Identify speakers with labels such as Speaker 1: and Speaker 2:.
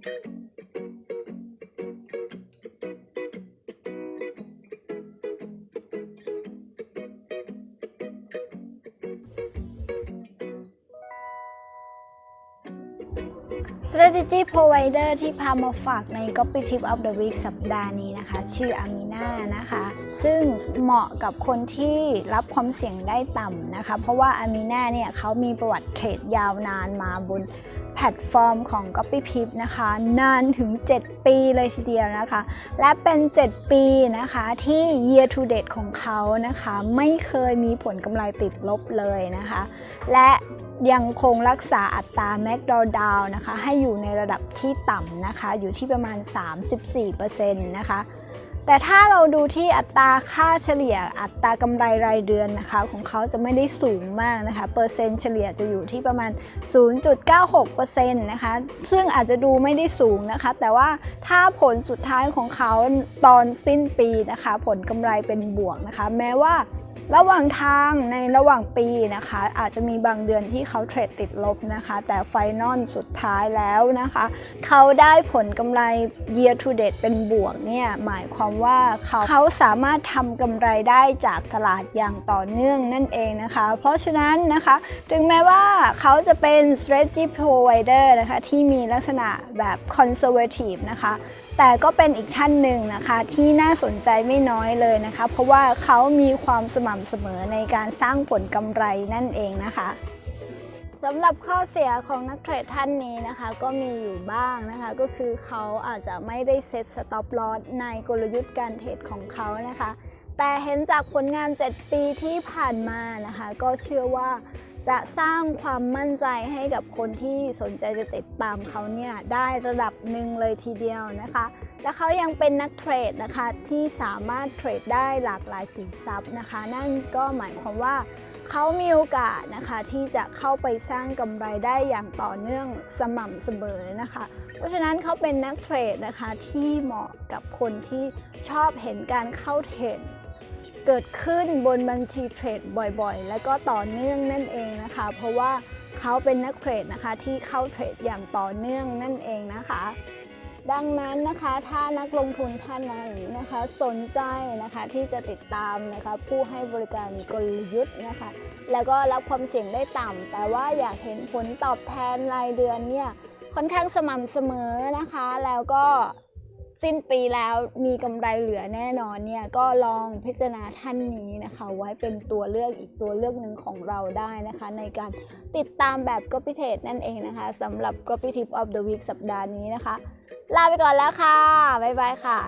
Speaker 1: Strategy Provider ที่พามาฝากใน Copy Tip of the Week สัปดาห์นี้นะคะ ชื่ออามีนานะคะ ซึ่งเหมาะกับคนที่รับความเสี่ยงได้ต่ำนะคะ เพราะว่าอามีนาเนี่ยเขามีประวัติเทรดยาวนานมาบน แพลตฟอร์มของ Copy Pip นะคะ นานถึง 7 ปีเลยทีเดียวนะคะ และเป็น 7 ปีนะคะที่ year to date ของเขานะคะ ไม่เคยมีผลกำไรติดลบเลยนะคะ และยังคงรักษาอัตรา MAC Drawdown นะคะ ให้อยู่ในระดับที่ต่ำนะคะ อยู่ที่ประมาณ 34%นะคะ แต่ถ้าเราดูที่อัตราค่าเฉลี่ยอัตรากำไรรายเดือนนะคะของเขาจะไม่ได้สูงมากนะคะเปอร์เซ็นต์เฉลี่ยจะอยู่ที่ประมาณ 0.96%นะคะซึ่งอาจจะดูไม่ได้สูงนะคะ แต่ว่าถ้าผลสุดท้ายของเขาตอนสิ้นปีนะคะ ผลกำไรเป็นบวกนะคะ แม้ว่า ระหว่างทางในระหว่างปีนะคะ อาจจะมีบางเดือนที่เขาเทรดติดลบนะคะ แต่ไฟนอลสุดท้ายแล้วนะคะ เขาได้ผลกำไร year to date เป็นบวกเนี่ยหมายความว่าเขาเขาสามารถทำกำไรได้จากตลาดอย่างต่อเนื่องนั่นเองนะคะ เพราะฉะนั้นนะคะถึงแม้ว่าเขาจะเป็น strategy provider นะคะที่มีลักษณะแบบ conservative นะคะแต่ก็เป็นอีกท่านหนึ่งนะคะที่น่าสนใจไม่น้อยเลยนะคะ เพราะว่าเขามีความสมำเสมอในการสร้างผลกำไรนั่นเองนะคะสำหรับข้อเสียของนักเทรดท่านนี้นะคะ ก็มีอยู่บ้างนะคะ ก็คือเขาอาจจะไม่ได้เซตสต็อปลอสในกลยุทธ์การเทรดของเขานะคะ แต่เห็นจากผลงาน 7 ปีที่ผ่านมานะคะ ก็เชื่อว่าจะสร้างความมั่นใจให้กับคนที่สนใจจะติดตามเขาเนี่ยได้ระดับหนึ่งเลยทีเดียวนะคะ และเขายังเป็นนักเทรดนะคะที่สามารถเทรดได้หลากหลายสินทรัพย์นะคะ นั่นก็หมายความว่าเขามีโอกาสนะคะที่จะเข้าไปสร้างกำไรได้อย่างต่อเนื่องสม่ำเสมอนะคะ เพราะฉะนั้นเขาเป็นนักเทรดนะคะที่เหมาะกับคนที่ชอบเห็นการเข้าเทรด เกิดขึ้นบนบัญชีเทรดบ่อยๆ และก็ต่อเนื่องนั่นเองนะคะ เพราะว่าเขาเป็นนักเทรดนะคะที่เข้าเทรดอย่างต่อเนื่องนั่นเองนะคะ ดังนั้นนะคะถ้านักลงทุนท่านนั้นนะคะสนใจนะคะที่จะติดตามนะคะผู้ให้บริการกลยุทธ์นะคะ แล้วก็รับความเสี่ยงได้ต่ำ แต่ว่าอยากเห็นผลตอบแทนรายเดือนเนี่ยค่อนข้างสม่ำเสมอนะคะแล้วก็ สิ้นปีแล้วมีกำไรเหลือแน่นอนเนี่ยก็ลองพิจารณาท่านนี้นะคะ ไว้เป็นตัวเลือกอีกตัวเลือกหนึ่งของเราได้นะคะ ในการติดตามแบบ Copy Trade นั่นเองนะคะสำหรับ Copy Tip of the Week สัปดาห์นี้นะคะ ลาไปก่อนแล้วค่ะ บ๊ายบายค่ะ